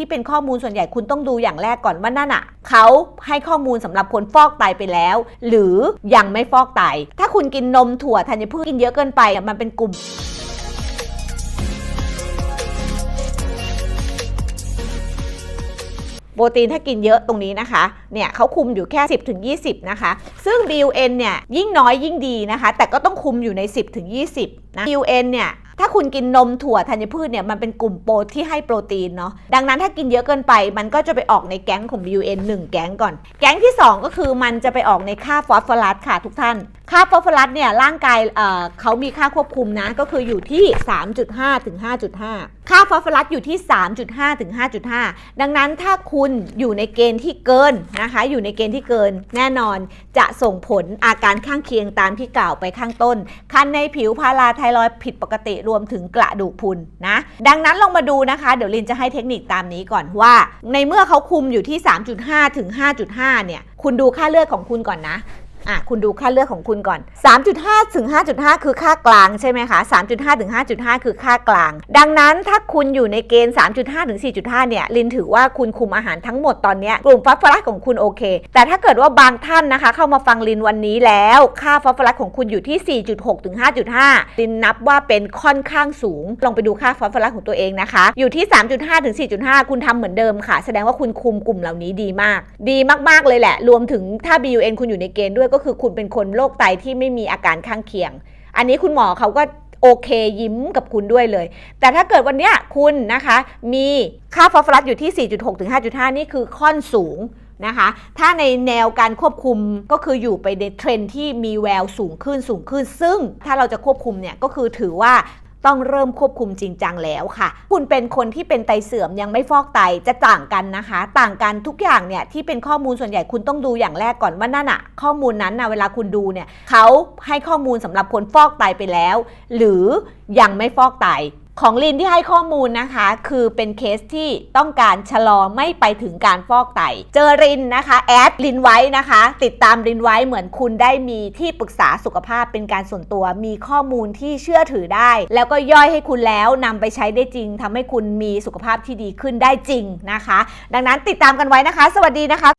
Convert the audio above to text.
ที่เป็นข้อมูลส่วนใหญ่คุณต้องดูอย่างแรกก่อนว่านั่นอะเขาให้ข้อมูลสำหรับคนฟอกไตไปแล้ว หรือยังไม่ฟอกไต ถ้าคุณกินนมถั่วธัญพืชกินเยอะเกินไปมันเป็นกลุ่มโปรตีนถ้ากินเยอะตรงนี้นะคะ เนี่ยเขาคุมอยู่แค่ 10 ถึง 20 นะคะ ซึ่ง BUN เนี่ยยิ่งน้อยยิ่งดีนะคะ แต่ก็ต้องคุมอยู่ใน 10 ถึง 20 นะ BUN เนี่ยถ้าคุณกินนมถั่วธัญพืชเนี่ยมันเป็นกลุ่มโปรที่ให้โปรตีนเนาะดังนั้นถ้ากินเยอะเกินไป มันก็จะไปออกในแก๊งของ BUN 1 แก๊งก่อน แก๊งที่ 2 ก็คือมันจะไปออกในค่าฟอสฟอรัสค่ะทุกท่าน ค่าฟอสฟอรัสเนี่ยร่างกายเเขามีค่าควบคุมนะ ก็คืออยู่ที่ 3.5 ถึง 5.5 ค่าฟอสฟอรัสอยู่ที่ 3.5 ถึง 5.5 ดังนั้นถ้าคุณอยู่ในเกณฑ์ที่เกินนะคะ อยู่ในเกณฑ์ที่เกินแน่นอนจะส่งผลอาการข้างเคียงตามที่กล่าวไปข้างต้น คันในผิวพาราไทรอยผิดปกติรวมถึงกระดูกพุนนะ ดังนั้นลองมาดูนะคะ เดี๋ยวลินจะให้เทคนิคตามนี้ก่อนว่า ในเมื่อเขาคุมอยู่ที่ 3.5 ถึง 5.5 เนี่ย คุณดูค่าเลือดของคุณก่อนนะ อะคุณดูค่าเลือดของคุณก่อน 3.5 ถึง 5.5 คือค่ากลางใช่ไหมคะ3.5 ถึง 5.5 คือค่ากลาง ดังนั้นถ้าคุณอยู่ในเกณฑ์ 3.5 ถึง 4.5 เนี่ย ลินถือว่าคุณคุมอาหารทั้งหมดตอนนี้กลุ่มฟอสฟอรัสของคุณโอเค แต่ถ้าเกิดว่าบางท่านนะคะ เข้ามาฟังลินวันนี้แล้ว ค่าฟอสฟอรัสของคุณอยู่ที่ 4.6 ถึง 5.5 ลินนับว่าเป็นค่อนข้างสูง ลองไปดูค่าฟอสฟอรัสของตัวเองนะคะ อยู่ที่ 3.5 ถึง 4.5 คุณทำเหมือนเดิมค่ะ แสดงว่าคุณคุมกลุ่มเหล่านี้ดีมาก ดีมากๆเลยแหละ รวมถึงถ้า BUN คุณอยู่ในเกณฑ์ด้วยก็คือคุณเป็นคนโรคไตที่ไม่มีอาการข้างเคียง อันนี้คุณหมอเขาก็โอเคยิ้มกับคุณด้วยเลย แต่ถ้าเกิดวันเนี้ยคุณนะคะ มีค่าฟอสฟอรัสอยู่ที่ 4.6ถึง5.5 นี่คือค่อนสูงนะคะ ถ้าในแนวการควบคุมก็คืออยู่ไปในเทรนที่มีแววสูงขึ้นสูงขึ้น ซึ่งถ้าเราจะควบคุมเนี่ยก็คือถือว่า ต้องเริ่มควบคุมจริงจังแล้วค่ะ คุณเป็นคนที่เป็นไตเสื่อมยังไม่ฟอกไตจะต่างกันนะคะ ต่างกันทุกอย่างเนี่ยที่เป็นข้อมูลส่วนใหญ่คุณต้องดูอย่างแรกก่อนว่านั่นอะข้อมูลนั้นนะเวลาคุณดูเนี่ยเขาให้ข้อมูลสำหรับคนฟอกไตไปแล้ว หรือยังไม่ฟอกไต ของลินที่ให้ข้อมูลนะคะ คือเป็นเคสที่ต้องการชะลอไม่ไปถึงการฟอกไต เจอรินนะคะแอดลินไว้นะคะ ติดตามรินไว้เหมือนคุณได้มีที่ปรึกษาสุขภาพเป็นการส่วนตัว มีข้อมูลที่เชื่อถือได้ แล้วก็ย่อยให้คุณแล้วนำไปใช้ได้จริงทำให้คุณมีสุขภาพที่ดีขึ้นได้จริงนะคะ ดังนั้นติดตามกันไว้นะคะ สวัสดีนะคะ